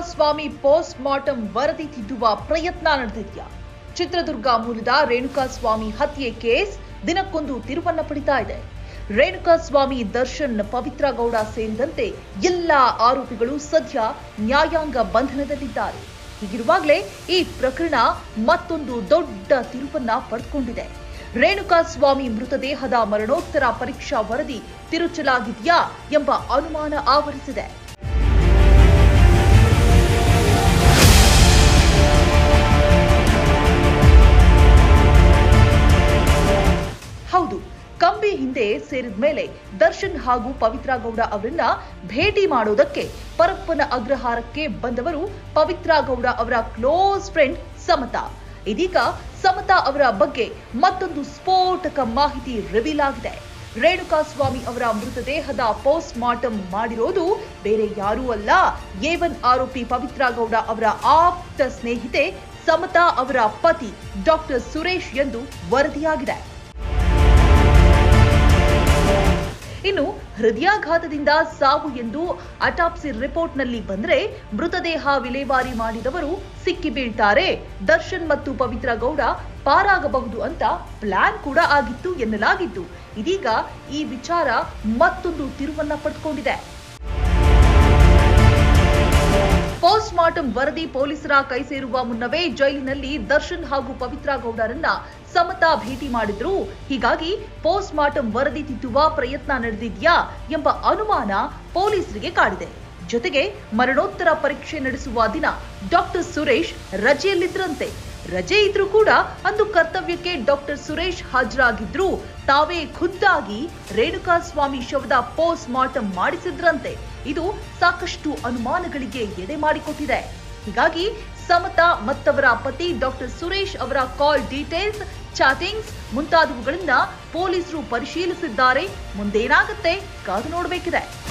ಸ್ವಾಮಿ post mortem ವರದಿ ತಿದ್ದುವ ಪ್ರಯತ್ನ ನಡೆದಿದೆಯಾ? ಚಿತ್ರದುರ್ಗ ಮೂಲದ ರೇಣುಕಾ ಸ್ವಾಮಿ ಹತ್ಯೆ ಕೇಸ್ ದಿನಕ್ಕೊಂದು ತಿರುವನ್ನ ಪಡಿತಾ ಇದೆ. ರೇಣುಕಾ ಸ್ವಾಮಿ ದರ್ಶನ್ ಪವಿತ್ರ ಗೌಡ ಸೇರಿದಂತೆ ಎಲ್ಲ ಆರೋಪಿಗಳು ಸದ್ಯ ನ್ಯಾಯಾಂಗ ಬಂಧನದಲ್ಲಿದ್ದಾರೆ. ಹೀಗಿರುವಾಗಲೇ ಈ ಪ್ರಕರಣ ಮತ್ತೊಂದು ದೊಡ್ಡ ತಿರುವನ್ನ ಪಡೆದುಕೊಂಡಿದೆ ರೇಣುಕಾಸ್ವಾಮಿ ಮೃತದೇಹದ ಮರಣೋತ್ತರ ಪರೀಕ್ಷಾ ವರದಿ ತಿರುಚಲಾಗಿದೆಯಾ ಎಂಬ ಅನುಮಾನ ಆವರಿಸಿದೆ. ಸೇರಿದ ಮೇಲೆ ದರ್ಶನ್ ಹಾಗೂ ಪವಿತ್ರ ಗೌಡ ಅವರನ್ನ ಭೇಟಿ ಮಾಡೋದಕ್ಕೆ ಪರಪ್ಪನ ಅಗ್ರಹಾರಕ್ಕೆ ಬಂದವರು ಪವಿತ್ರ ಗೌಡ ಅವರ ಕ್ಲೋಸ್ ಫ್ರೆಂಡ್ ಸಮತಾ. ಇದೀಗ ಸಮತಾ ಅವರ ಬಗ್ಗೆ ಮತ್ತೊಂದು ಸ್ಫೋಟಕ ಮಾಹಿತಿ ರಿವೀಲ್ ಆಗಿದೆ ರೇಣುಕಾ ಸ್ವಾಮಿ ಅವರ ಮೃತದೇಹದ ಪೋಸ್ಟ್ ಮಾರ್ಟಮ್ ಮಾಡಿರೋದು ಬೇರೆ ಯಾರೂ ಅಲ್ಲ, ಏವನ್ ಆರೋಪಿ ಪವಿತ್ರ ಗೌಡ ಅವರ ಆಪ್ತ ಸ್ನೇಹಿತೆ ಸಮತಾ ಅವರ ಪತಿ ಡಾಕ್ಟರ್ ಸುರೇಶ್ ಎಂದು ವರದಿಯಾಗಿದೆ. ಇನ್ನು ಹೃದಯಾಘಾತದಿಂದ ಸಾವು ಎಂದು ಅಟಾಪ್ಸಿ ರಿಪೋರ್ಟ್ನಲ್ಲಿ ಬಂದ್ರೆ ಮೃತದೇಹ ವಿಲೇವಾರಿ ಮಾಡಿದವರು ಸಿಕ್ಕಿ ಬೀಳ್ತಾರೆ. ದರ್ಶನ್ ಮತ್ತು ಪವಿತ್ರ ಗೌಡ ಪಾರಾಗಬಹುದು ಅಂತ ಪ್ಲಾನ್ ಕೂಡ ಆಗಿತ್ತು ಎನ್ನಲಾಗಿತ್ತು ಇದೀಗ ಈ ವಿಚಾರ ಮತ್ತೊಂದು ತಿರುವನ್ನ ಪಡೆದುಕೊಂಡಿದೆ ಪೋಸ್ಟ್ ವರದಿ ಪೊಲೀಸರ ಕೈ ಸೇರುವ ಮುನ್ನವೇ ಜೈಲಿನಲ್ಲಿ ದರ್ಶನ್ ಹಾಗೂ ಪವಿತ್ರ ಗೌಡರನ್ನ ಸಮತಾ ಭೇಟಿ ಮಾಡಿದ್ರು. ಹೀಗಾಗಿ ಪೋಸ್ಟ್ ಮಾರ್ಟಂ ವರದಿ ತಿದ್ದುವ ಪ್ರಯತ್ನ ನಡೆದಿದ್ಯಾ ಎಂಬ ಅನುಮಾನ ಪೊಲೀಸರಿಗೆ ಕಾಡಿದೆ. ಜೊತೆಗೆ ಮರಣೋತ್ತರ ಪರೀಕ್ಷೆ ನಡೆಸುವ ದಿನ ಡಾಕ್ಟರ್ ಸುರೇಶ್ ರಜೆಯಲ್ಲಿದ್ರಂತೆ. ರಜೆ ಇದ್ರೂ ಕೂಡ ಅಂದು ಕರ್ತವ್ಯಕ್ಕೆ ಡಾಕ್ಟರ್ ಸುರೇಶ್ ಹಾಜರಾಗಿದ್ರು. ತಾವೇ ಖುದ್ದಾಗಿ ರೇಣುಕಾ ಸ್ವಾಮಿ ಶವದ ಪೋಸ್ಟ್ ಮಾರ್ಟಂ ಮಾಡಿಸಿದ್ರಂತೆ. ಇದು ಸಾಕಷ್ಟು ಅನುಮಾನಗಳಿಗೆ ಎಡೆ ಮಾಡಿಕೊಟ್ಟಿದೆ. ಹೀಗಾಗಿ ಸಮತಾ ಮತ್ತವರ ಪತಿ ಡಾಕ್ಟರ್ ಸುರೇಶ್ ಅವರ ಕಾಲ್ ಡೀಟೇಲ್ಸ್, ಚಾಟಿಂಗ್ಸ್ ಮುಂತಾದವುಗಳನ್ನ ಪೊಲೀಸರು ಪರಿಶೀಲಿಸಿದ್ದಾರೆ. ಮುಂದೇನಾಗುತ್ತೆ? ಕಾದು ನೋಡಬೇಕಿದೆ.